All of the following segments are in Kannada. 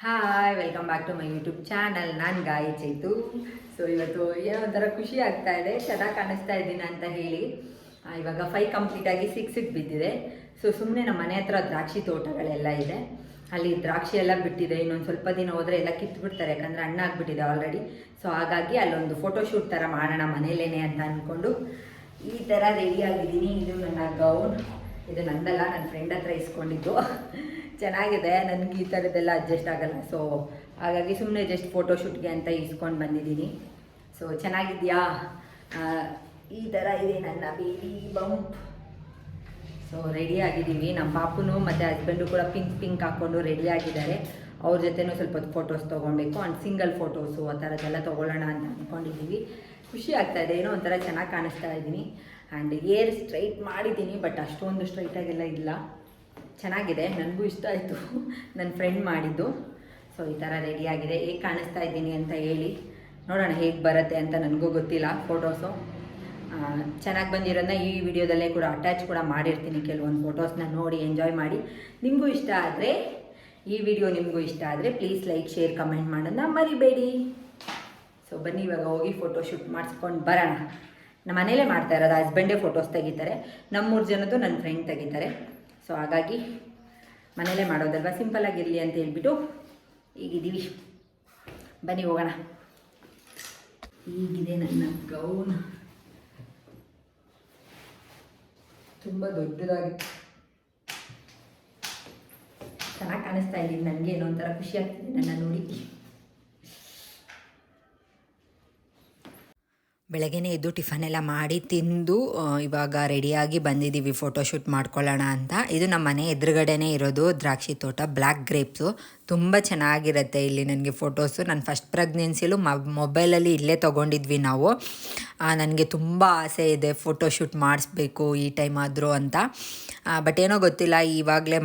Hi welcome back to my YouTube channel ನಾನು ಗಾಯಿ ಚೈತು. ಸೊ ಇವತ್ತು ಏನೋ ಒಂಥರ ಖುಷಿ ಆಗ್ತಾ ಇದೆ ಚೆನ್ನಾಗಿ ಕಾಣಿಸ್ತಾ ಇದ್ದೀನಿ ಅಂತ ಹೇಳಿ. ಇವಾಗ ಫೈವ್ ಕಂಪ್ಲೀಟ್ ಆಗಿ ಸಿಕ್ಸಿಗೆ ಬಿದ್ದಿದೆ. ಸೊ ಸುಮ್ಮನೆ ನಮ್ಮ ಮನೆ ಹತ್ರ ದ್ರಾಕ್ಷಿ ತೋಟಗಳೆಲ್ಲ ಇದೆ. ಅಲ್ಲಿ ದ್ರಾಕ್ಷಿ ಎಲ್ಲ ಬಿಟ್ಟಿದೆ. ಇನ್ನೊಂದು ಸ್ವಲ್ಪ ದಿನ ಹೋದರೆ ಎಲ್ಲ ಕಿತ್ತು ಬಿಡ್ತಾರೆ ಯಾಕಂದರೆ ಹಣ್ಣು ಆಗಿಬಿಟ್ಟಿದೆ ಆಲ್ರೆಡಿ ಸೊ ಹಾಗಾಗಿ ಅಲ್ಲೊಂದು ಫೋಟೋಶೂಟ್ ಥರ ಮಾಡೋಣ ಮನೇಲೇನೆ ಅಂತ ಅಂದ್ಕೊಂಡು ಈ ಥರ ರೆಡಿ ಆಗಿದ್ದೀನಿ. ಇದು ನನ್ನ ಗೌನ್ ಇದು ನಂದಲ್ಲ ನನ್ನ ಫ್ರೆಂಡ್ ಹತ್ರ ಇಸ್ಕೊಂಡಿದ್ದು. ಚೆನ್ನಾಗಿದೆ, ನನಗೆ ಈ ಥರದ್ದೆಲ್ಲ ಅಡ್ಜಸ್ಟ್ ಆಗಲ್ಲ. ಸೊ ಹಾಗಾಗಿ ಸುಮ್ಮನೆ ಜಸ್ಟ್ ಫೋಟೋಶೂಟ್ಗೆ ಅಂತ ಇಸ್ಕೊಂಡು ಬಂದಿದ್ದೀನಿ. ಸೊ ಚೆನ್ನಾಗಿದೆಯಾ? ಈ ಥರ ಇದೆ ನನ್ನ ಬೇಬಿ ಬಂಪ್ ಸೊ ರೆಡಿ ಆಗಿದ್ದೀವಿ. ನಮ್ಮ ಪಾಪುನು ಮತ್ತು ಹಸ್ಬೆಂಡು ಕೂಡ ಪಿಂಕ್ ಪಿಂಕ್ ಹಾಕ್ಕೊಂಡು ರೆಡಿ ಆಗಿದ್ದಾರೆ. ಅವ್ರ ಜೊತೆನೂ ಸ್ವಲ್ಪ ಫೋಟೋಸ್ ತೊಗೊಬೇಕು. ಆ್ಯಂಡ್ ಸಿಂಗಲ್ ಫೋಟೋಸು ಆ ಥರದ್ದೆಲ್ಲ ತೊಗೊಳ್ಳೋಣ ಅಂತ ಅಂದ್ಕೊಂಡಿದ್ದೀವಿ ಖುಷಿ ಆಗ್ತಾ ಇದೆ. ಏನೋ ಒಂಥರ ಚೆನ್ನಾಗಿ ಕಾಣಿಸ್ತಾ ಇದ್ದೀನಿ. ಆ್ಯಂಡ್ ಏರ್ ಸ್ಟ್ರೈಟ್ ಮಾಡಿದ್ದೀನಿ ಬಟ್ ಅಷ್ಟೊಂದು ಸ್ಟ್ರೈಟಾಗೆಲ್ಲ ಇಲ್ಲ. ಚೆನ್ನಾಗಿದೆ. ನನಗೂ ಇಷ್ಟ ಆಯಿತು. ನನ್ನ ಫ್ರೆಂಡ್ ಮಾಡಿದ್ದು. ಸೊ ಈ ಥರ ರೆಡಿಯಾಗಿದೆ ಹೇಗೆ ಕಾಣಿಸ್ತಾ ಇದ್ದೀನಿ ಅಂತ ಹೇಳಿ. ನೋಡೋಣ ಹೇಗೆ ಬರುತ್ತೆ ಅಂತ ನನಗೂ ಗೊತ್ತಿಲ್ಲ ಫೋಟೋಸು ಚೆನ್ನಾಗಿ ಬಂದಿರೋದನ್ನ ಈ ವಿಡಿಯೋದಲ್ಲೇ ಕೂಡ ಅಟ್ಯಾಚ್ ಕೂಡ ಮಾಡಿರ್ತೀನಿ ಕೆಲವೊಂದು ಫೋಟೋಸ್ನ ನೋಡಿ ಎಂಜಾಯ್ ಮಾಡಿ. ನಿಮಗೂ ಇಷ್ಟ ಆದರೆ, ಈ ವಿಡಿಯೋ ನಿಮಗೂ ಇಷ್ಟ ಆದರೆ ಪ್ಲೀಸ್ ಲೈಕ್ ಶೇರ್ ಕಮೆಂಟ್ ಮಾಡೋದನ್ನ ಮರಿಬೇಡಿ. ಸೊ ಬನ್ನಿ, ಇವಾಗ ಹೋಗಿ ಫೋಟೋ ಶೂಟ್ ಮಾಡಿಸ್ಕೊಂಡು ಬರೋಣ. ನಮ್ಮ ಮನೇಲೇ ಮಾಡ್ತಾ ಇರೋದು ಹಸ್ಬೆಂಡೇ ಫೋಟೋಸ್ ತೆಗಿತಾರೆ. ನಮ್ಮೂರು ಜನದ್ದು ನನ್ನ ಫ್ರೆಂಡ್ ತೆಗಿತಾರೆ. ಸೊ ಹಾಗಾಗಿ ಮನೇಲೇ ಮಾಡೋದಲ್ವಾ? ಸಿಂಪಲ್ ಆಗಿರಲಿ ಅಂತ ಹೇಳ್ಬಿಟ್ಟು ಈಗಿದ್ದೀವಿ. ಬನ್ನಿ, ಹೋಗೋಣ. ಈಗಿದೆ ನನ್ನ ಗೌನ್ ತುಂಬ ದೊಡ್ಡದಾಗಿ ಚೆನ್ನಾಗಿ ಕಾಣಿಸ್ತಾ ಇದ್ದೀನಿ. ನನಗೆ ಏನೋ ಒಂಥರ ಖುಷಿ ಆಗ್ತಿದೆ ನನ್ನ ನೋಡಿ. ಬೆಳಗ್ಗೆನೇ ಎದ್ದು ಟಿಫನ್ ಎಲ್ಲ ಮಾಡಿ ತಿಂದು ಇವಾಗ ರೆಡಿಯಾಗಿ ಬಂದಿದ್ದೀವಿ ಫೋಟೋಶೂಟ್ ಮಾಡ್ಕೊಳ್ಳೋಣ ಅಂತ. ಇದು ನಮ್ಮ ಮನೆ ಎದುರುಗಡೆನೇ ಇರೋದು ದ್ರಾಕ್ಷಿ ತೋಟ ಬ್ಲ್ಯಾಕ್ ಗ್ರೇಪ್ಸು ತುಂಬ ಚೆನ್ನಾಗಿರುತ್ತೆ ಇಲ್ಲಿ ನನಗೆ ಫೋಟೋಸು ನಾನು ಫಸ್ಟ್ ಪ್ರೆಗ್ನೆನ್ಸಿಲು ಮೊಬೈಲಲ್ಲಿ ಇಲ್ಲೇ ತೊಗೊಂಡಿದ್ವಿ ನಾವು. ನನಗೆ ತುಂಬ ಆಸೆ ಇದೆ ಫೋಟೋಶೂಟ್ ಮಾಡಿಸ್ಬೇಕು ಈ ಟೈಮ್ ಆದರೂ ಅಂತ. ಬಟ್ ಏನೋ ಗೊತ್ತಿಲ್ಲ, ಇವಾಗಲೇ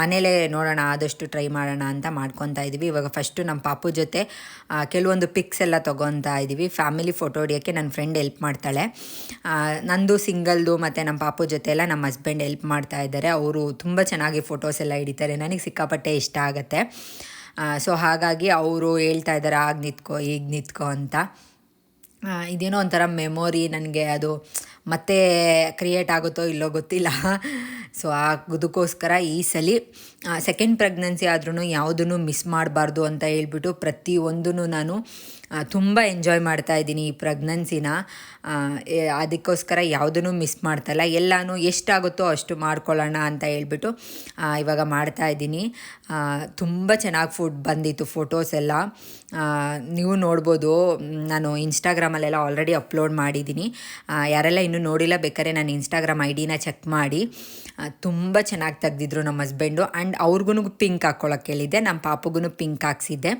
ಮನೇಲೇ ನೋಡೋಣ, ಆದಷ್ಟು ಟ್ರೈ ಮಾಡೋಣ ಅಂತ ಮಾಡ್ಕೊತಾ ಇದ್ದೀವಿ ಇವಾಗ ಫಸ್ಟು ನಮ್ಮ ಪಾಪು ಜೊತೆ ಕೆಲವೊಂದು ಪಿಕ್ಸ್ ಎಲ್ಲ ತೊಗೊತಾ ಇದ್ದೀವಿ ಫ್ಯಾಮಿಲಿ ಫೋಟೋ ಹೊಡಿಯೋಕ್ಕೆ ನನ್ನ ಫ್ರೆಂಡ್ ಹೆಲ್ಪ್ ಮಾಡ್ತಾಳೆ. ನಂದು ಸಿಂಗಲ್ದು ಮತ್ತು ನಮ್ಮ ಪಾಪು ಜೊತೆ ಎಲ್ಲ ನಮ್ಮ ಹಸ್ಬೆಂಡ್ ಹೆಲ್ಪ್ ಮಾಡ್ತಾ ಇದ್ದಾರೆ. ಅವರು ತುಂಬ ಚೆನ್ನಾಗಿ ಫೋಟೋಸ್ ಎಲ್ಲ ಹಿಡಿತಾರೆ. ನನಗೆ ಸಿಕ್ಕಾಪಟ್ಟೆ ಇಷ್ಟ ಆಗುತ್ತೆ. ಸೊ ಹಾಗಾಗಿ ಅವರು ಹೇಳ್ತಾ ಇದ್ದಾರೆ ಆಗ ನಿಂತ್ಕೋ, ಈಗ ನಿಂತ್ಕೋ ಅಂತ. ಇದೇನೋ ಒಂಥರ ಮೆಮೊರಿ ನನಗೆ ಅದು ಮತ್ತೆ ಕ್ರಿಯೇಟ್ ಆಗುತ್ತೋ ಇಲ್ಲೋ ಗೊತ್ತಿಲ್ಲ. ಸೊ ಅದಕ್ಕೋಸ್ಕರ ಈ ಸಲ ಸೆಕೆಂಡ್ ಪ್ರೆಗ್ನೆನ್ಸಿ ಆದ್ರೂ ಯಾವುದನ್ನು ಮಿಸ್ ಮಾಡಬಾರ್ದು ಅಂತ ಹೇಳ್ಬಿಟ್ಟು ಪ್ರತಿಯೊಂದೂ ನಾನು ತುಂಬ ಎಂಜಾಯ್ ಮಾಡ್ತಾ ಇದ್ದೀನಿ ಈ ಪ್ರೆಗ್ನೆನ್ಸಿನ ಅದಕ್ಕೋಸ್ಕರ ಯಾವುದನ್ನು ಮಿಸ್ ಮಾಡ್ತಾಯಿಲ್ಲ ಎಲ್ಲನೂ ಎಷ್ಟಾಗುತ್ತೋ ಅಷ್ಟು ಮಾಡ್ಕೊಳ್ಳೋಣ ಅಂತ ಹೇಳ್ಬಿಟ್ಟು ಇವಾಗ ಮಾಡ್ತಾ ಇದ್ದೀನಿ. ತುಂಬ ಚೆನ್ನಾಗಿ ಫುಡ್ ಬಂದಿತ್ತು ಫೋಟೋಸ್ ಎಲ್ಲ. ನೀವು ನೋಡ್ಬೋದು, ನಾನು ಇನ್ಸ್ಟಾಗ್ರಾಮಲ್ಲೆಲ್ಲ ಆಲ್ರೆಡಿ ಅಪ್ಲೋಡ್ ಮಾಡಿದ್ದೀನಿ. ಯಾರೆಲ್ಲ ಇನ್ನೂ ನೋಡಿಲ್ಲ, ಬೇಕಾದ್ರೆ ನಾನು ಇನ್ಸ್ಟಾಗ್ರಾಮ್ ಐ ಡಿನ ಚೆಕ್ ಮಾಡಿ. ತುಂಬ ಚೆನ್ನಾಗಿ ತೆಗೆದಿದ್ರು ನಮ್ಮ ಹಸ್ಬೆಂಡು ಆ್ಯಂಡ್ ಅವ್ರಿಗೂ ಪಿಂಕ್ ಹಾಕ್ಕೊಳಕ್ಕೆ ಹೇಳಿದ್ದೆ ನಮ್ಮ ಪಾಪುಗೂ ಪಿಂಕ್ ಹಾಕ್ಸಿದ್ದೆ.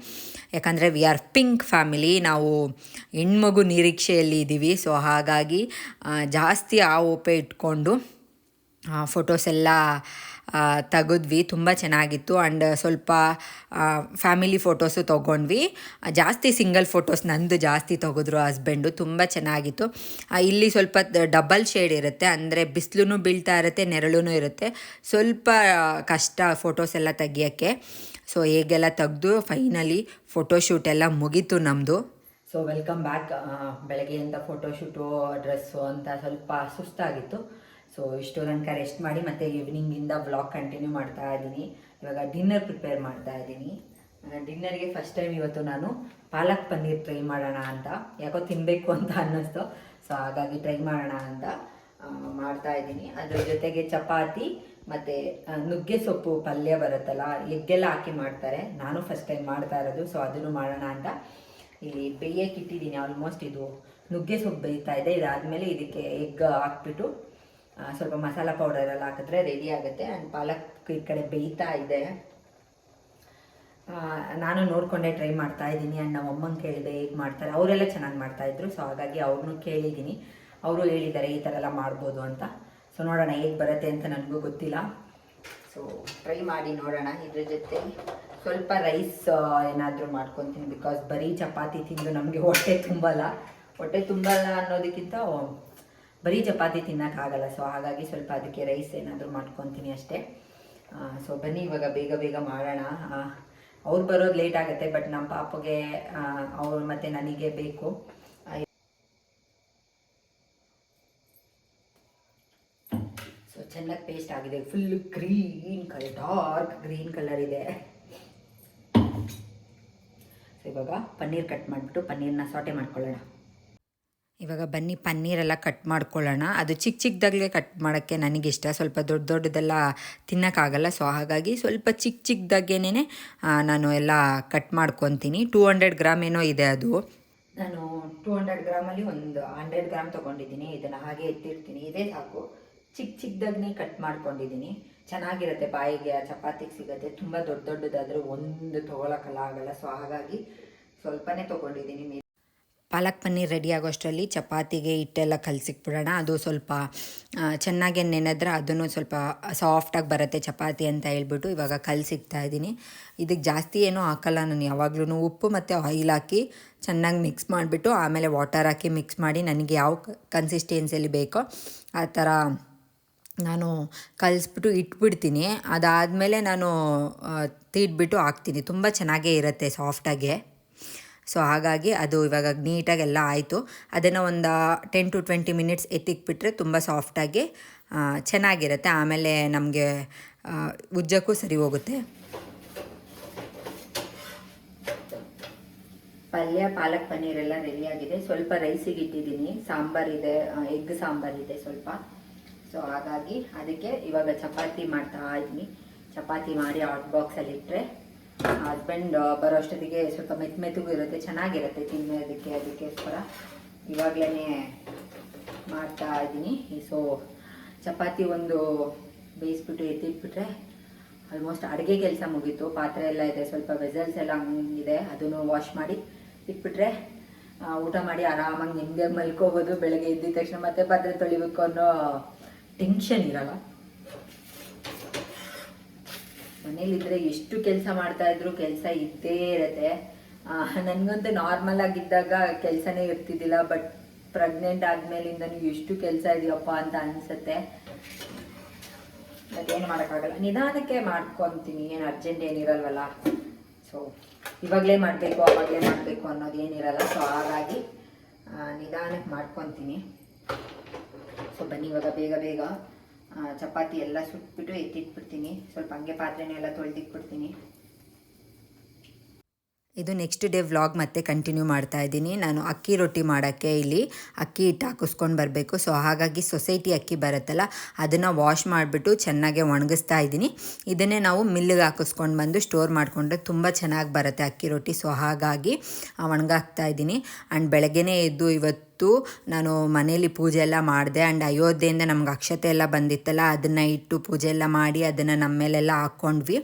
ಯಾಕಂದರೆ ವಿ ಆರ್ ಪಿಂಕ್ ಫ್ಯಾಮಿಲಿ ನಾವು ಹೆಣ್ಮಗು ನಿರೀಕ್ಷೆಯಲ್ಲಿ ಇದ್ದೀವಿ. ಸೊ ಹಾಗಾಗಿ ಜಾಸ್ತಿ ಆ ಓಪೆ ಇಟ್ಕೊಂಡು ಫೋಟೋಸ್ ಎಲ್ಲ ತೆಗೆದ್ವಿ. ತುಂಬ ಚೆನ್ನಾಗಿತ್ತು. ಆ್ಯಂಡ್ ಸ್ವಲ್ಪ ಫ್ಯಾಮಿಲಿ ಫೋಟೋಸು ತೊಗೊಂಡ್ವಿ. ಜಾಸ್ತಿ ಸಿಂಗಲ್ ಫೋಟೋಸ್ ನಂದು ಜಾಸ್ತಿ ತೆಗೆದ್ರು ಹಸ್ಬೆಂಡು ತುಂಬ ಚೆನ್ನಾಗಿತ್ತು. ಇಲ್ಲಿ ಸ್ವಲ್ಪ ಡಬಲ್ ಶೇಡ್ ಇರುತ್ತೆ. ಅಂದರೆ ಬಿಸಿಲು ಬೀಳ್ತಾ ಇರುತ್ತೆ ನೆರಳು ಇರುತ್ತೆ. ಸ್ವಲ್ಪ ಕಷ್ಟ ಫೋಟೋಸ್ ಎಲ್ಲ ತೆಗಿಯೋಕ್ಕೆ. ಸೊ ಹೇಗೆಲ್ಲ ತೆಗೆದು ಫೈನಲಿ ಫೋಟೋಶೂಟ್ ಎಲ್ಲ ಮುಗೀತು ನಮ್ಮದು ಸೊ ವೆಲ್ಕಮ್ ಬ್ಯಾಕ್ ಬೆಳಗ್ಗೆಯಿಂದ ಫೋಟೋಶೂಟು ಡ್ರೆಸ್ಸು ಅಂತ ಸ್ವಲ್ಪ ಸುಸ್ತಾಗಿತ್ತು. ಸೊ ಇಷ್ಟು ತನಕ ರೆಸ್ಟ್ ಮಾಡಿ ಮತ್ತೆ ಈವ್ನಿಂಗಿಂದ ವ್ಲಾಗ್ ಕಂಟಿನ್ಯೂ ಮಾಡ್ತಾ ಇದ್ದೀನಿ. ಇವಾಗ ಡಿನ್ನರ್ ಪ್ರಿಪೇರ್ ಮಾಡ್ತಾ ಇದ್ದೀನಿ. ಡಿನ್ನರ್ಗೆ ಫಸ್ಟ್ ಟೈಮ್ ಇವತ್ತು ನಾನು ಪಾಲಕ್ ಪನ್ನೀರ್ ಟ್ರೈ ಮಾಡೋಣ ಅಂತ, ಯಾಕೋ ತಿನ್ನಬೇಕು ಅಂತ ಅನ್ನಿಸ್ತು. ಸೊ ಹಾಗಾಗಿ ಟ್ರೈ ಮಾಡೋಣ ಅಂತ ಮಾಡ್ತಾ ಇದ್ದೀನಿ. ಅದ್ರ ಜೊತೆಗೆ ಚಪಾತಿ ಮತ್ತು ನುಗ್ಗೆ ಸೊಪ್ಪು ಪಲ್ಯ ಬರುತ್ತಲ್ಲ, ಎಗ್ಗೆಲ್ಲ ಹಾಕಿ ಮಾಡ್ತಾರೆ. ನಾನು ಫಸ್ಟ್ ಟೈಮ್ ಮಾಡ್ತಾ ಇರೋದು ಸೊ ಅದನ್ನು ಮಾಡೋಣ ಅಂತ ಇಲ್ಲಿ ಬೇಯಕ್ಕೆ ಇಟ್ಟಿದ್ದೀನಿ ಆಲ್ಮೋಸ್ಟ್ ಇದು ನುಗ್ಗೆ ಸೊಪ್ಪು ಬೇಯ್ತಾ ಇದೆ. ಇದಾದಮೇಲೆ ಇದಕ್ಕೆ ಎಗ್ ಹಾಕ್ಬಿಟ್ಟು ಸ್ವಲ್ಪ ಮಸಾಲ ಪೌಡರ್ ಎಲ್ಲ ಹಾಕಿದ್ರೆ ರೆಡಿ ಆಗುತ್ತೆ. ಆ್ಯಂಡ್ ಪಾಲಕ್ ಈ ಕಡೆ ಬೇಯ್ತಾ ಇದೆ. ನಾನು ನೋಡಿಕೊಂಡೆ ಟ್ರೈ ಮಾಡ್ತಾ ಇದ್ದೀನಿ. ಆ್ಯಂಡ್ ನಮ್ಮ ಅಮ್ಮಂಗೆ ಕೇಳಿದೆ, ಹೇಗೆ ಮಾಡ್ತಾರೆ. ಅವರೆಲ್ಲ ಚೆನ್ನಾಗಿ ಮಾಡ್ತಾಯಿದ್ರು ಸೊ ಹಾಗಾಗಿ ಅವ್ರನ್ನೂ ಕೇಳಿದ್ದೀನಿ. ಅವರು ಹೇಳಿದ್ದಾರೆ, ಈ ಥರ ಎಲ್ಲ ಮಾಡ್ಬೋದು ಅಂತ. ಸೊ ನೋಡೋಣ ಹೇಗೆ ಬರುತ್ತೆ ಅಂತ ನನಗೂ ಗೊತ್ತಿಲ್ಲ. ಸೊ ಟ್ರೈ ಮಾಡಿ ನೋಡೋಣ ಇದ್ರ ಜೊತೆ. ಸ್ವಲ್ಪ ರೈಸ್ ಏನಾದರೂ ಮಾಡ್ಕೊತೀನಿ ಬಿಕಾಸ್ ಬರೀ ಚಪಾತಿ ತಿಂದು ನಮಗೆ ಹೊಟ್ಟೆ ತುಂಬಲ್ಲ. ಹೊಟ್ಟೆ ತುಂಬಲ್ಲ ಅನ್ನೋದಕ್ಕಿಂತ ಬರೀ ಚಪಾತಿ ತಿನ್ನೋಕ್ಕಾಗಲ್ಲ. ಸೊ ಹಾಗಾಗಿ ಸ್ವಲ್ಪ ಅದಕ್ಕೆ ರೈಸ್ ಏನಾದರೂ ಮಾಡ್ಕೊತೀನಿ ಅಷ್ಟೇ. ಸೊ ಬನ್ನಿ ಇವಾಗ ಬೇಗ ಬೇಗ ಮಾಡೋಣ. ಅವ್ರು ಬರೋದು ಲೇಟ್ ಆಗುತ್ತೆ ಬಟ್ ನಮ್ಮ ಪಾಪಗೆ ಅವ್ರು ಮತ್ತು ನನಗೆ ಬೇಕು ಸೊ ಚೆನ್ನಾಗಿ ಪೇಸ್ಟ್ ಆಗಿದೆ. Full green colour dark green colour ಇದೆ. ಇವಾಗ ಪನ್ನೀರ್ ಕಟ್ ಮಾಡಿಬಿಟ್ಟು ಪನ್ನೀರ್ನ ಸಾಟೆ ಮಾಡ್ಕೊಳ್ಳೋಣ. ಇವಾಗ ಬನ್ನಿ, ಪನ್ನೀರೆಲ್ಲ ಕಟ್ ಮಾಡ್ಕೊಳ್ಳೋಣ. ಅದು ಚಿಕ್ಕ ಚಿಕ್ಕದಾಗಲೇ ಕಟ್ ಮಾಡೋಕ್ಕೆ ನನಗಿಷ್ಟ. ಸ್ವಲ್ಪ ದೊಡ್ಡ ದೊಡ್ಡದೆಲ್ಲ ತಿನ್ನೋಕ್ಕಾಗಲ್ಲ. ಸೊ ಹಾಗಾಗಿ ಸ್ವಲ್ಪ ಚಿಕ್ಕ ಚಿಕ್ಕದಾಗೇನೆ ನಾನು ಎಲ್ಲ ಕಟ್ ಮಾಡ್ಕೊತೀನಿ. ಟೂ ಹಂಡ್ರೆಡ್ ಗ್ರಾಮ್ ಏನೋ ಇದೆ ಅದು. ನಾನು ಟೂ ಹಂಡ್ರೆಡ್ ಗ್ರಾಮಲ್ಲಿ ಒಂದು ಹಂಡ್ರೆಡ್ ಗ್ರಾಮ್ ತೊಗೊಂಡಿದ್ದೀನಿ. ಇದನ್ನು ಹಾಗೆ ಎತ್ತಿರ್ತೀನಿ. ಇದೇ ಸಾಕು. ಚಿಕ್ಕ ಚಿಕ್ಕದಾಗನೇ ಕಟ್ ಮಾಡ್ಕೊಂಡಿದ್ದೀನಿ. ಚೆನ್ನಾಗಿರುತ್ತೆ ಬಾಯಿಗೆ ಚಪಾತಿಗೆ ಸಿಗುತ್ತೆ. ತುಂಬ ದೊಡ್ಡ ದೊಡ್ಡದಾದರೆ ಒಂದು ತೊಗೊಳಕ್ಕಲ್ಲ ಆಗಲ್ಲ ಸೊ ಹಾಗಾಗಿ ಸ್ವಲ್ಪನೇ ತೊಗೊಂಡಿದ್ದೀನಿ ಪಾಲಕ್ ಪನ್ನೀರ್ ರೆಡಿ ಆಗೋಷ್ಟರಲ್ಲಿ ಚಪಾತಿಗೆ ಹಿಟ್ಟೆಲ್ಲ ಕಲಸಿಕ್ಬಿಡೋಣ ಅದು ಸ್ವಲ್ಪ ಚೆನ್ನಾಗಿ ನೆನೆದ್ರೆ ಅದನ್ನು ಸ್ವಲ್ಪ ಸಾಫ್ಟಾಗಿ ಬರುತ್ತೆ ಚಪಾತಿ ಅಂತ ಹೇಳ್ಬಿಟ್ಟು ಇವಾಗ ಕಲಸಿಕ್ತಾ ಇದ್ದೀನಿ. ಇದಕ್ಕೆ ಜಾಸ್ತಿ ಏನೂ ಹಾಕಲ್ಲ ನಾನು. ಯಾವಾಗ್ಲೂ ಉಪ್ಪು ಮತ್ತು ಆಯಿಲ್ ಹಾಕಿ ಚೆನ್ನಾಗಿ ಮಿಕ್ಸ್ ಮಾಡಿಬಿಟ್ಟು ಆಮೇಲೆ ವಾಟರ್ ಹಾಕಿ ಮಿಕ್ಸ್ ಮಾಡಿ ನನಗೆ ಯಾವ ಕನ್ಸಿಸ್ಟೆನ್ಸಿಯಲ್ಲಿ ಬೇಕೋ ಆ ಥರ ನಾನು ಕಲಿಸ್ಬಿಟ್ಟು ಇಟ್ಬಿಡ್ತೀನಿ. ಅದಾದಮೇಲೆ ನಾನು ತೀಡ್ಬಿಟ್ಟು ಹಾಕ್ತೀನಿ. ತುಂಬ ಚೆನ್ನಾಗೇ ಇರುತ್ತೆ ಸಾಫ್ಟಾಗೆ. ಸೊ, ಹಾಗಾಗಿ ಅದು ಇವಾಗ ನೀಟಾಗಿ ಎಲ್ಲ ಆಯಿತು. ಅದನ್ನು ಒಂದು ಟೆನ್ ಟು ಟ್ವೆಂಟಿ ಮಿನಿಟ್ಸ್ ಎತ್ತಿಕ್ಬಿಟ್ರೆ ತುಂಬ ಸಾಫ್ಟಾಗಿ ಚೆನ್ನಾಗಿರುತ್ತೆ. ಆಮೇಲೆ ನಮಗೆ ಉಜ್ಜಕ್ಕೂ ಸರಿ ಹೋಗುತ್ತೆ. ಪಲ್ಯ, ಪಾಲಕ್ ಪನ್ನೀರೆಲ್ಲ ರೆಡಿಯಾಗಿದೆ ಸ್ವಲ್ಪ ರೈಸಿಗೆ ಇಟ್ಟಿದ್ದೀನಿ. ಸಾಂಬಾರಿದೆ ಎಗ್ ಸಾಂಬಾರಿದೆ ಸ್ವಲ್ಪ. ಸೊ ಹಾಗಾಗಿ ಅದಕ್ಕೆ ಇವಾಗ ಚಪಾತಿ ಮಾಡ್ತಾ ಇದ್ದೀನಿ ಚಪಾತಿ ಮಾಡಿ ಹಾಟ್ ಬಾಕ್ಸಲ್ಲಿ ಇಟ್ಟರೆ ಹಸ್ಬೆಂಡ್ ಬರೋ ಅಷ್ಟೊತ್ತಿಗೆ ಸ್ವಲ್ಪ ಮೆತ್ ಮೆತ್ತಗೂ ಇರುತ್ತೆ, ಚೆನ್ನಾಗಿರುತ್ತೆ ತಿನ್ನೋದಕ್ಕೆ, ಅದಕ್ಕೋಸ್ಕರ ಇವಾಗಲೇ ಮಾಡ್ತಾ ಇದ್ದೀನಿ. ಸೊ ಚಪಾತಿ ಒಂದು ಬೇಯಿಸ್ಬಿಟ್ಟು ಎತ್ತಿಟ್ಬಿಟ್ರೆ ಆಲ್ಮೋಸ್ಟ್ ಅಡುಗೆ ಕೆಲಸ ಮುಗೀತು. ಪಾತ್ರೆ ಎಲ್ಲ ಇದೆ, ಸ್ವಲ್ಪ ವೆಸಲ್ಸ್ ಎಲ್ಲ ಹಂಗಿದೆ, ಅದನ್ನು ವಾಶ್ ಮಾಡಿ ಇಟ್ಬಿಟ್ರೆ ಊಟ ಮಾಡಿ ಆರಾಮಾಗಿ ನೆಮ್ಮದಿಯಾಗಿ ಮಲ್ಕೋಬೋದು. ಬೆಳಗ್ಗೆ ಎದ್ದಿದ ತಕ್ಷಣ ಮತ್ತೆ ಪಾತ್ರೆ ತೊಳಿಬೇಕು ಅನ್ನೋ ಟೆನ್ಷನ್ ಇರಲ್ಲ. ಮನೇಲಿದ್ರೆ ಎಷ್ಟು ಕೆಲಸ ಮಾಡ್ತಾ ಇದ್ರು ಕೆಲಸ ಇದ್ದೇ ಇರತ್ತೆ. ನನ್ಗಂತೂ ನಾರ್ಮಲ್ ಆಗಿದ್ದಾಗ ಕೆಲಸನೇ ಇರ್ತಿದ್ದಿಲ್ಲ ಬಟ್ ಪ್ರೆಗ್ನೆಂಟ್ ಆದ್ಮೇಲಿಂದ ಎಷ್ಟು ಕೆಲಸ ಇದೆಯಪ್ಪ ಅಂತ ಅನ್ಸುತ್ತೆ. ಅದೇನು ಮಾಡೋಕ್ಕಾಗಲ್ಲ. ನಿಧಾನಕ್ಕೆ ಮಾಡ್ಕೊತೀನಿ. ಏನು ಅರ್ಜೆಂಟ್ ಏನಿರಲ್ವಲ್ಲ ಸೊ ಇವಾಗಲೇ ಮಾಡಬೇಕು, ಅವಾಗಲೇ ಮಾಡಬೇಕು ಅನ್ನೋದು ಏನಿರಲ್ಲ ಸೊ ಹಾಗಾಗಿ ನಿಧಾನಕ್ಕೆ ಮಾಡ್ಕೊತೀನಿ. ಸೊ ಬನ್ನಿ ಇವಾಗ ಬೇಗ ಬೇಗ ಚಪಾತಿ ಎಲ್ಲ ಸುಟ್ಬಿಟ್ಟು ಎತ್ತಿಟ್ಬಿಡ್ತೀನಿ. ಸ್ವಲ್ಪ ಹಂಗೆ ಪಾತ್ರೆನೆಲ್ಲ ತೊಳೆದಿಟ್ಬಿಡ್ತೀನಿ. ಇದು ನೆಕ್ಸ್ಟ್ ಡೇ ವ್ಲಾಗ್ ಮತ್ತೆ ಕಂಟಿನ್ಯೂ ಮಾಡ್ತಾ ಇದ್ದೀನಿ. ನಾನು ಅಕ್ಕಿ ರೊಟ್ಟಿ ಮಾಡೋಕ್ಕೆ ಇಲ್ಲಿ ಅಕ್ಕಿ ಹಿಟ್ಟು ಹಾಕಿಸ್ಕೊಂಡು ಬರಬೇಕು. ಸೊ ಹಾಗಾಗಿ ಸೊಸೈಟಿ ಅಕ್ಕಿ ಬರುತ್ತಲ್ಲ, ಅದನ್ನು ವಾಶ್ ಮಾಡಿಬಿಟ್ಟು ಚೆನ್ನಾಗೆ ಒಣಗಿಸ್ತಾ ಇದ್ದೀನಿ. ಇದನ್ನೇ ನಾವು ಮಿಲ್ಲಿಗೆ ಹಾಕಿಸ್ಕೊಂಡು ಬಂದು ಸ್ಟೋರ್ ಮಾಡಿಕೊಂಡ್ರೆ ತುಂಬ ಚೆನ್ನಾಗಿ ಬರುತ್ತೆ ಅಕ್ಕಿ ರೊಟ್ಟಿ. ಸೊ ಹಾಗಾಗಿ ಒಣಗಾಕ್ತಾ ಇದ್ದೀನಿ. ಆ್ಯಂಡ್ ಬೆಳಗ್ಗೆನೇ ಎದ್ದು ಇವತ್ತು ನಾನು ಮನೇಲಿ ಪೂಜೆ ಎಲ್ಲ ಮಾಡಿದೆ. ಆ್ಯಂಡ್ ಅಯೋಧ್ಯೆಯಿಂದ ನಮ್ಗೆ ಅಕ್ಷತೆ ಎಲ್ಲ ಬಂದಿತ್ತಲ್ಲ, ಅದನ್ನು ಇಟ್ಟು ಪೂಜೆ ಎಲ್ಲ ಮಾಡಿ, ಅದನ್ನು ನಮ್ಮ ಮೇಲೆಲ್ಲ ಹಾಕ್ಕೊಂಡ್ವಿ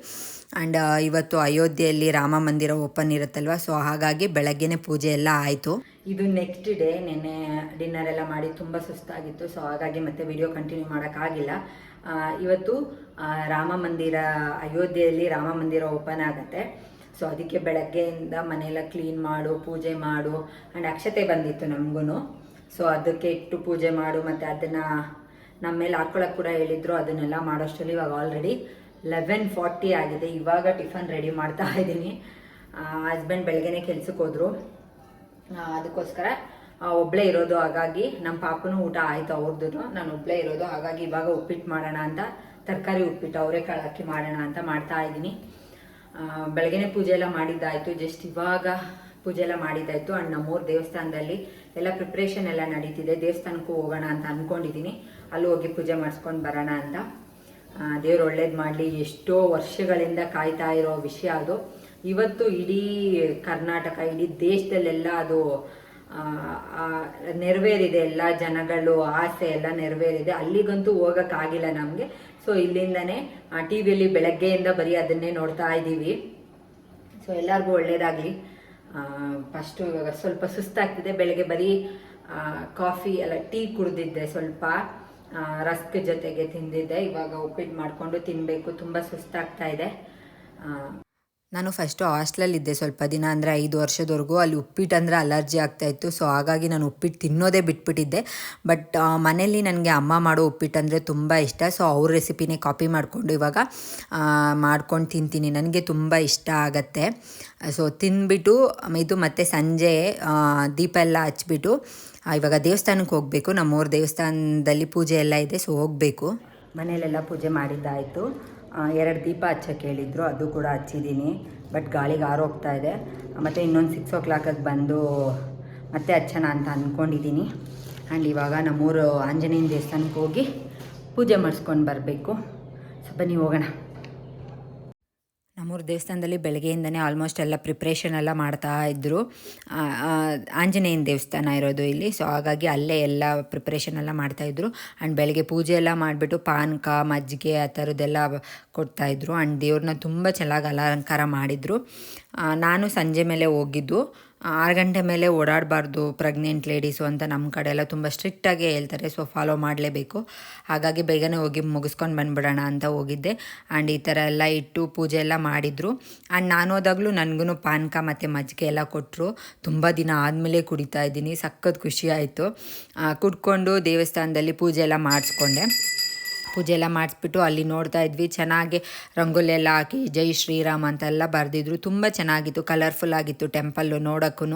ಆ್ಯಂಡ್ ಇವತ್ತು ಅಯೋಧ್ಯೆಯಲ್ಲಿ ರಾಮ ಮಂದಿರ ಓಪನ್ ಇರುತ್ತಲ್ವ? ಸೊ ಹಾಗಾಗಿ ಬೆಳಗ್ಗೆನೆ ಪೂಜೆ ಎಲ್ಲ ಆಯಿತು. ಇದು ನೆಕ್ಸ್ಟ್ ಡೇ ನೆನ್ನೆ ಡಿನ್ನರ್ ಎಲ್ಲ ಮಾಡಿ ತುಂಬ ಸುಸ್ತಾಗಿತ್ತು. ಸೊ ಹಾಗಾಗಿ ಮತ್ತೆ ವಿಡಿಯೋ ಕಂಟಿನ್ಯೂ ಮಾಡೋಕ್ಕಾಗಿಲ್ಲ. ಇವತ್ತು ರಾಮ ಮಂದಿರ, ಅಯೋಧ್ಯೆಯಲ್ಲಿ ರಾಮ ಮಂದಿರ ಓಪನ್ ಆಗುತ್ತೆ. ಸೊ ಅದಕ್ಕೆ ಬೆಳಗ್ಗೆಯಿಂದ ಮನೆಯೆಲ್ಲ ಕ್ಲೀನ್ ಮಾಡು, ಪೂಜೆ ಮಾಡು. ಆ್ಯಂಡ್ ಅಕ್ಷತೆ ಬಂದಿತ್ತು ನಮಗೂ ಸೊ ಅದಕ್ಕೆ ಇಟ್ಟು ಪೂಜೆ ಮಾಡು. ಮತ್ತು ಅದನ್ನು ನಮ್ಮ ಮೇಲೆ ಹಾಕ್ಕೊಳಕ್ಕೆ ಕೂಡ ಹೇಳಿದ್ರು. ಅದನ್ನೆಲ್ಲ ಮಾಡೋಷ್ಟರಲ್ಲಿ ಇವಾಗ ಆಲ್ರೆಡಿ ಲೆವೆನ್ ಫಾರ್ಟಿ ಆಗಿದೆ. ಇವಾಗ ಟಿಫನ್ ರೆಡಿ ಮಾಡ್ತಾ ಇದ್ದೀನಿ. ಹಸ್ಬೆಂಡ್ ಬೆಳಗ್ಗೆನೆ ಕೆಲ್ಸಕ್ಕೆ ಹೋದರು. ಅದಕ್ಕೋಸ್ಕರ ಒಬ್ಬಳೇ ಇರೋದು. ಹಾಗಾಗಿ ನಮ್ಮ ಪಾಪನೂ ಊಟ ಆಯಿತು ಅವ್ರದ್ದು. ನಾನು ಒಬ್ಬಳೇ ಇರೋದು. ಹಾಗಾಗಿ ಇವಾಗ ಉಪ್ಪಿಟ್ಟು ಮಾಡೋಣ ಅಂತ, ತರಕಾರಿ ಉಪ್ಪಿಟ್ಟು ಅವರೆಕಾಳು ಹಾಕಿ ಮಾಡೋಣ ಅಂತ ಮಾಡ್ತಾ ಇದ್ದೀನಿ. ಬೆಳಗ್ಗೆನೆ ಪೂಜೆ ಎಲ್ಲ ಮಾಡಿದ್ದಾಯ್ತು. ಜಸ್ಟ್ ಇವಾಗ ಪೂಜೆ ಎಲ್ಲ ಮಾಡಿದ್ದಾಯ್ತು. ಆ್ಯಂಡ್ ನಮ್ಮೂರ ದೇವಸ್ಥಾನದಲ್ಲಿ ಎಲ್ಲ ಪ್ರಿಪ್ರೇಷನ್ ಎಲ್ಲ ನಡೀತಿದೆ. ದೇವಸ್ಥಾನಕ್ಕೂ ಹೋಗೋಣ ಅಂತ ಅಂದ್ಕೊಂಡಿದ್ದೀನಿ ಅಲ್ಲಿ ಹೋಗಿ ಪೂಜೆ ಮಾಡಿಸ್ಕೊಂಡು ಬರೋಣ ಅಂತ. ದೇವ್ರು ಒಳ್ಳೇದು ಮಾಡಲಿ, ಎಷ್ಟೋ ವರ್ಷಗಳಿಂದ ಕಾಯ್ತಾ ಇರೋ ವಿಷಯ ಅದು. ಇವತ್ತು ಇಡೀ ಕರ್ನಾಟಕ, ಇಡೀ ದೇಶದಲ್ಲೆಲ್ಲ ಅದು ನೆರವೇರಿದೆ. ಎಲ್ಲ ಜನಗಳು, ಆಸೆ ಎಲ್ಲ ನೆರವೇರಿದೆ. ಅಲ್ಲಿಗಂತೂ ಹೋಗೋಕ್ಕಾಗಿಲ್ಲ ನಮಗೆ. ಸೊ ಇಲ್ಲಿಂದನೇ ಟಿ ವಿಯಲ್ಲಿ ಬೆಳಗ್ಗೆಯಿಂದ ಬರೀ ಅದನ್ನೇ ನೋಡ್ತಾ ಇದ್ದೀವಿ. ಸೊ ಎಲ್ಲರಿಗೂ ಒಳ್ಳೇದಾಗಲಿ. ಫಸ್ಟು ಇವಾಗ ಸ್ವಲ್ಪ ಸುಸ್ತಾಗ್ತಿದೆ. ಬೆಳಗ್ಗೆ ಬರೀ ಕಾಫಿ ಎಲ್ಲ ಟೀ ಕುಡಿದಿದ್ದೆ ಸ್ವಲ್ಪ. ರಸ್ಕ್ ಜೊತೆಗೆ ತಿಂದಿದ್ದೆ. ಇವಾಗ ಉಪ್ಪಿಟ್ಟು ಮಾಡಿಕೊಂಡು ತಿನ್ನಬೇಕು ತುಂಬ ಸುಸ್ತಾಗ್ತಾ ಇದೆ. ನಾನು ಫಸ್ಟು ಹಾಸ್ಟ್ಲಲ್ಲಿದ್ದೆ ಸ್ವಲ್ಪ ದಿನ, ಅಂದರೆ ಐದು ವರ್ಷದವರೆಗೂ ಅಲ್ಲಿ ಉಪ್ಪಿಟ್ಟು ಅಂದರೆ ಅಲರ್ಜಿ ಆಗ್ತಾಯಿತ್ತು ಸೊ ಹಾಗಾಗಿ ನಾನು ಉಪ್ಪಿಟ್ಟು ತಿನ್ನೋದೇ ಬಿಟ್ಬಿಟ್ಟಿದ್ದೆ. ಬಟ್ ಮನೇಲಿ ನನಗೆ ಅಮ್ಮ ಮಾಡೋ ಉಪ್ಪಿಟ್ಟು ಅಂದರೆ ತುಂಬ ಇಷ್ಟ. ಸೊ ಅವ್ರ ರೆಸಿಪಿನೇ ಕಾಪಿ ಮಾಡಿಕೊಂಡು ಇವಾಗ ಮಾಡ್ಕೊಂಡು ತಿಂತೀನಿ. ನನಗೆ ತುಂಬ ಇಷ್ಟ ಆಗತ್ತೆ. ಸೊ ತಿಂದ್ಬಿಟ್ಟು ಇದು ಮತ್ತು ಸಂಜೆ ದೀಪ ಎಲ್ಲ ಹಚ್ಬಿಟ್ಟು ಇವಾಗ ದೇವಸ್ಥಾನಕ್ಕೆ ಹೋಗಬೇಕು. ನಮ್ಮೂರ ದೇವಸ್ಥಾನದಲ್ಲಿ ಪೂಜೆ ಎಲ್ಲ ಇದೆ ಸೊ ಹೋಗಬೇಕು. ಮನೆಯಲ್ಲೆಲ್ಲ ಪೂಜೆ ಮಾಡಿದ್ದಾಯಿತು. ಎರಡು ದೀಪ ಹಚ್ಚಕ್ಕೆ ಹೇಳಿದ್ರು, ಅದು ಕೂಡ ಹಚ್ಚಿದ್ದೀನಿ. ಬಟ್ ಗಾಳಿಗೆ ಆರೋಗ್ತಾ ಇದೆ. ಮತ್ತು ಇನ್ನೊಂದು ಸಿಕ್ಸ್ ಓ ಕ್ಲಾಕಾಗಿ ಬಂದು ಮತ್ತೆ ಹಚ್ಚೋಣ ಅಂತ ಅಂದ್ಕೊಂಡಿದ್ದೀನಿ ಆ್ಯಂಡ್ ಇವಾಗ ನಮ್ಮೂರು ಆಂಜನೇಯನ ದೇವಸ್ಥಾನಕ್ಕೆ ಹೋಗಿ ಪೂಜೆ ಮಾಡಿಸ್ಕೊಂಡು ಬರಬೇಕು. ಸ್ವಲ್ಪ ನೀವು ಹೋಗೋಣ. ನಮ್ಮೂರು ದೇವಸ್ಥಾನದಲ್ಲಿ ಬೆಳಗ್ಗೆಯಿಂದನೇ ಆಲ್ಮೋಸ್ಟ್ ಎಲ್ಲ ಪ್ರಿಪ್ರೇಷನ್ ಎಲ್ಲ ಮಾಡ್ತಾ ಇದ್ದರು ಆಂಜನೇಯನ ದೇವಸ್ಥಾನ ಇರೋದು ಇಲ್ಲಿ. ಸೊ ಹಾಗಾಗಿ ಅಲ್ಲೇ ಎಲ್ಲ ಪ್ರಿಪ್ರೇಷನ್ ಎಲ್ಲ ಮಾಡ್ತಾಯಿದ್ರು ಆ್ಯಂಡ್ ಬೆಳಗ್ಗೆ ಪೂಜೆ ಎಲ್ಲ ಮಾಡಿಬಿಟ್ಟು ಪಾನಕ, ಮಜ್ಜಿಗೆ ಆ ಥರದ್ದೆಲ್ಲ ಕೊಡ್ತಾಯಿದ್ರು ಆ್ಯಂಡ್ ದೇವ್ರನ್ನ ತುಂಬ ಚೆನ್ನಾಗಿ ಅಲಂಕಾರ ಮಾಡಿದರು. ನಾನು ಸಂಜೆ ಮೇಲೆ ಹೋಗಿದ್ದು. ಆರು ಗಂಟೆ ಮೇಲೆ ಓಡಾಡಬಾರ್ದು ಪ್ರೆಗ್ನೆಂಟ್ ಲೇಡೀಸು ಅಂತ ನಮ್ಮ ಕಡೆ ಎಲ್ಲ ತುಂಬ ಸ್ಟ್ರಿಕ್ಟಾಗಿ ಹೇಳ್ತಾರೆ ಸೊ ಫಾಲೋ ಮಾಡಲೇಬೇಕು. ಹಾಗಾಗಿ ಬೇಗನೆ ಹೋಗಿ ಮುಗಿಸ್ಕೊಂಡು ಬಂದುಬಿಡೋಣ ಅಂತ ಹೋಗಿದ್ದೆ. ಆ್ಯಂಡ್ ಈ ಥರ ಎಲ್ಲ ಇಟ್ಟು ಪೂಜೆ ಎಲ್ಲ ಮಾಡಿದರು. ಆ್ಯಂಡ್ ನಾನು ಹೋದಾಗಲೂ ನನಗೂ ಪಾನಕ ಮತ್ತು ಮಜ್ಜಿಗೆ ಎಲ್ಲ ಕೊಟ್ಟರು ತುಂಬ ದಿನ ಆದಮೇಲೆ ಕುಡಿತಾ ಇದ್ದೀನಿ. ಸಖತ್ ಖುಷಿ ಆಯಿತು. ಕುಡ್ಕೊಂಡು ದೇವಸ್ಥಾನದಲ್ಲಿ ಪೂಜೆ ಎಲ್ಲ ಮಾಡಿಸ್ಕೊಂಡೆ. ಪೂಜೆ ಎಲ್ಲ ಮಾಡಿಸ್ಬಿಟ್ಟು ಅಲ್ಲಿ ನೋಡ್ತಾ ಇದ್ವಿ. ಚೆನ್ನಾಗಿ ರಂಗೋಲಿ ಎಲ್ಲ ಹಾಕಿ ಜೈ ಶ್ರೀರಾಮ್ ಅಂತೆಲ್ಲ ಬರೆದಿದ್ರು. ತುಂಬ ಚೆನ್ನಾಗಿತ್ತು ಕಲರ್ಫುಲ್ ಆಗಿತ್ತು ಟೆಂಪಲ್ಲು ನೋಡೋಕ್ಕೂ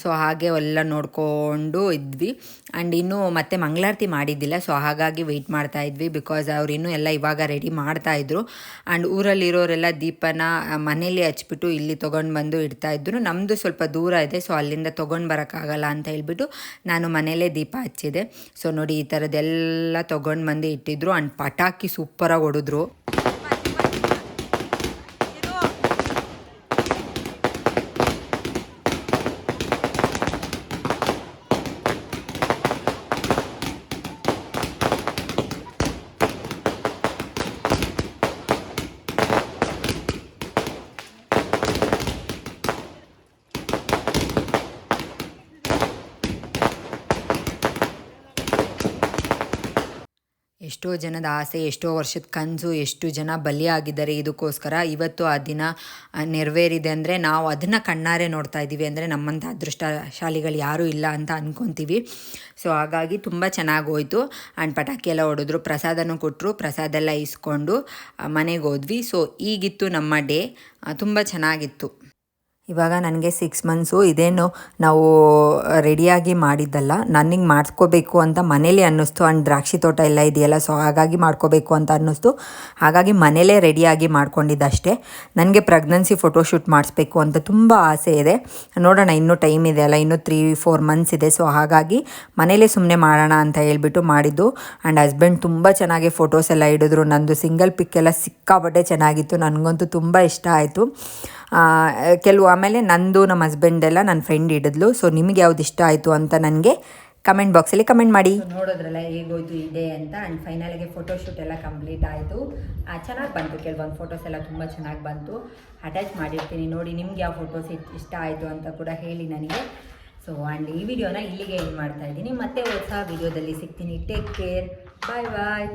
ಸೊ ಹಾಗೆ ಎಲ್ಲ ನೋಡಿಕೊಂಡು ಇದ್ವಿ. ಆ್ಯಂಡ್ ಇನ್ನೂ ಮತ್ತೆ ಮಂಗಳಾರತಿ ಮಾಡಿದ್ದಿಲ್ಲ, ಸೊ ಹಾಗಾಗಿ ವೆಯ್ಟ್ ಮಾಡ್ತಾ ಇದ್ವಿ ಬಿಕಾಸ್ ಅವ್ರು ಇನ್ನೂ ಎಲ್ಲ ಇವಾಗ ರೆಡಿ ಮಾಡ್ತಾಯಿದ್ರು ಆ್ಯಂಡ್ ಊರಲ್ಲಿರೋರೆಲ್ಲ ದೀಪನ ಮನೇಲಿ ಹಚ್ಬಿಟ್ಟು ಇಲ್ಲಿ ತೊಗೊಂಡು ಬಂದು ಇಡ್ತಾಯಿದ್ರು ನಮ್ಮದು ಸ್ವಲ್ಪ ದೂರ ಇದೆ ಸೊ ಅಲ್ಲಿಂದ ತೊಗೊಂಡು ಬರೋಕ್ಕಾಗಲ್ಲ ಅಂತ ಹೇಳ್ಬಿಟ್ಟು ನಾನು ಮನೇಲೇ ದೀಪ ಹಚ್ಚಿದೆ. ಸೊ ನೋಡಿ ಈ ಥರದ್ದೆಲ್ಲ ತೊಗೊಂಡು ಬಂದು ಇಟ್ಟಿದ್ರು. ಆ್ಯಂಡ್ ಪಟಾಕಿ ಸೂಪರಾಗಿ ಹೊಡೆದ್ರು ಎಷ್ಟೋ ಜನದ ಆಸೆ, ಎಷ್ಟೋ ವರ್ಷದ ಕನಸು, ಎಷ್ಟು ಜನ ಬಲಿಯಾಗಿದ್ದಾರೆ. ಇದಕ್ಕೋಸ್ಕರ ಇವತ್ತು ಆ ದಿನ ನೆರವೇರಿದೆ ಅಂದರೆ ನಾವು ಅದನ್ನು ಕಣ್ಣಾರೆ ನೋಡ್ತಾ ಇದ್ದೀವಿ ಅಂದರೆ ನಮ್ಮಂಥ ಅದೃಷ್ಟಶಾಲಿಗಳು ಯಾರೂ ಇಲ್ಲ ಅಂತ ಅಂದ್ಕೊತೀವಿ ಸೊ ಹಾಗಾಗಿ ತುಂಬ ಚೆನ್ನಾಗಿ ಹೋಯ್ತು ಆ್ಯಂಡ್ ಪಟಾಕಿ ಎಲ್ಲ ಹೊಡೆದ್ರು, ಪ್ರಸಾದನೂ ಕೊಟ್ಟರು ಪ್ರಸಾದ ಎಲ್ಲ ಇಸ್ಕೊಂಡು ಮನೆಗೆ ಹೋದ್ವಿ. ಸೊ ಈಗಿತ್ತು ನಮ್ಮ ಡೇ. ತುಂಬ ಚೆನ್ನಾಗಿತ್ತು. ಇವಾಗ ನನಗೆ ಸಿಕ್ಸ್ ಮಂತ್ಸು ಇದೇನು ನಾವು ರೆಡಿಯಾಗಿ ಮಾಡಿದ್ದಲ್ಲ ನನಗೆ ಮಾಡ್ಕೋಬೇಕು ಅಂತ ಮನೇಲಿ ಅನ್ನಿಸ್ತು. ಆ್ಯಂಡ್ ದ್ರಾಕ್ಷಿ ತೋಟ ಎಲ್ಲ ಇದೆಯಲ್ಲ ಸೊ ಹಾಗಾಗಿ ಮಾಡ್ಕೋಬೇಕು ಅಂತ ಅನ್ನಿಸ್ತು. ಹಾಗಾಗಿ ಮನೇಲೇ ರೆಡಿಯಾಗಿ ಮಾಡ್ಕೊಂಡಿದ್ದಷ್ಟೇ. ನನಗೆ ಪ್ರೆಗ್ನೆನ್ಸಿ ಫೋಟೋಶೂಟ್ ಮಾಡಿಸ್ಬೇಕು ಅಂತ ತುಂಬ ಆಸೆ ಇದೆ. ನೋಡೋಣ, ಇನ್ನೂ ಟೈಮ್ ಇದೆ ಅಲ್ಲ, ಇನ್ನೂ ತ್ರೀ ಫೋರ್ ಮಂತ್ಸ್ ಇದೆ. ಸೊ ಹಾಗಾಗಿ ಮನೇಲೇ ಸುಮ್ಮನೆ ಮಾಡೋಣ ಅಂತ ಹೇಳ್ಬಿಟ್ಟು ಮಾಡಿದ್ದು. ಆ್ಯಂಡ್ ಹಸ್ಬೆಂಡ್ ತುಂಬ ಚೆನ್ನಾಗಿ ಫೋಟೋಸ್ ಎಲ್ಲ ಹಿಡಿದ್ರು. ನಂದು ಸಿಂಗಲ್ ಪಿಕ್ ಎಲ್ಲ ಸಿಕ್ಕಾಪಟ್ಟೆ ಚೆನ್ನಾಗಿತ್ತು. ನನಗಂತೂ ತುಂಬ ಇಷ್ಟ ಆಯಿತು. ಕೆಲವು ಆಮೇಲೆ ನಂದು ನಮ್ಮ ಹಸ್ಬೆಂಡೆಲ್ಲ ನನ್ನ ಫ್ರೆಂಡ್ ಹಿಡಿದ್ಲು. ಸೊ ನಿಮಗೆ ಯಾವ್ದು ಇಷ್ಟ ಆಯಿತು ಅಂತ ನನಗೆ ಕಮೆಂಟ್ ಬಾಕ್ಸಲ್ಲಿ ಕಮೆಂಟ್ ಮಾಡಿ. ನೋಡೋದ್ರಲ್ಲ ಹೇಗೋಯ್ತು, ಇದೆ ಅಂತ. ಆ್ಯಂಡ್ ಫೈನಲಿಗೆ ಫೋಟೋಶೂಟ್ ಎಲ್ಲ ಕಂಪ್ಲೀಟ್ ಆಯಿತು. ಚೆನ್ನಾಗಿ ಬಂತು. ಕೆಲವೊಂದು ಫೋಟೋಸ್ ಎಲ್ಲ ತುಂಬ ಚೆನ್ನಾಗಿ ಬಂತು. ಅಟ್ಯಾಚ್ ಮಾಡಿರ್ತೀನಿ. ನೋಡಿ, ನಿಮ್ಗೆ ಯಾವ ಫೋಟೋಸ್ ಇಷ್ಟ ಆಯಿತು ಅಂತ ಕೂಡ ಹೇಳಿ ನನಗೆ. ಸೊ ಆ್ಯಂಡ್ ಈ ವಿಡಿಯೋನ ಇಲ್ಲಿಗೆ ಎಂಡ್ ಮಾಡ್ತಾ ಇದ್ದೀನಿ. ಮತ್ತೆ ಹೊಸ ವಿಡಿಯೋದಲ್ಲಿ ಸಿಗ್ತೀನಿ. ಟೇಕ್ ಕೇರ್ ಬಾಯ್ ಬಾಯ್